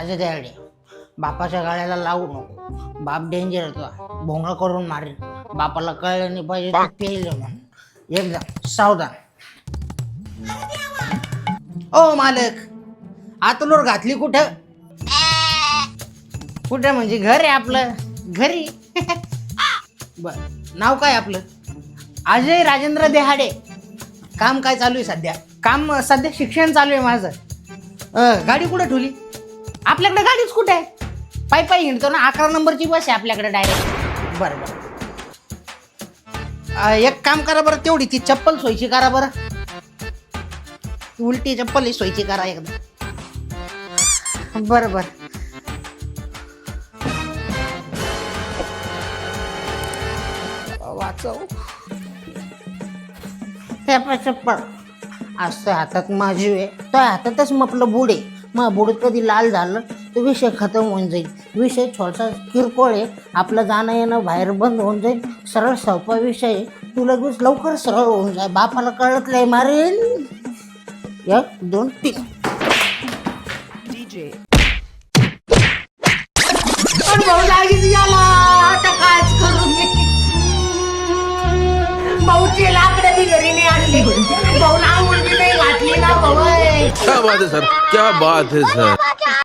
राजा द्याडे बापाच्या गाड्याला लावू नको. बाप डेंजर येतो भोंगा करून मारेल. बापाला कळलं नाही पाहिजे ते म्हणून. एकदम सावधान. ओ मालक आतलोर घातली कुठं? कुठं म्हणजे घर आहे आपलं? घरी. बर नाव काय आपलं? अजय राजेंद्र देहाडे. काम काय चालू आहे सध्या? काम सध्या शिक्षण चालू आहे माझं. गाडी कुठं ठेवली? आपल्याकडे गाडीच कुठे आहे? पायी पायी हिंडतो ना अकरा नंबरची बस आहे आपल्याकडे डायरेक्ट बरं बरं. अं, एक काम करा बरं तेवढी ती चप्पल सोयची करा बरं. ती उलटी चप्पल ही सोयची करा एकदा. बरं बरं. वाचव. हे आपलं चप्पल. असतं हातात माझी आहे. त्या हातातच म्हटलं बुड आहे. मग बुड कधी लाल झालं तर विषय खतम होऊन जाईल. विषय छोटा किरकोळ आहे. आपलं जाणं येणं बाहेर बंद होऊन जाईल. सरळ सोपा विषय आहे. तू लगेच लवकर सरळ होऊन जाय बापाला कळत नाही मारेल. एक दोन तीन. क्या बात है सर? क्या बात है सर?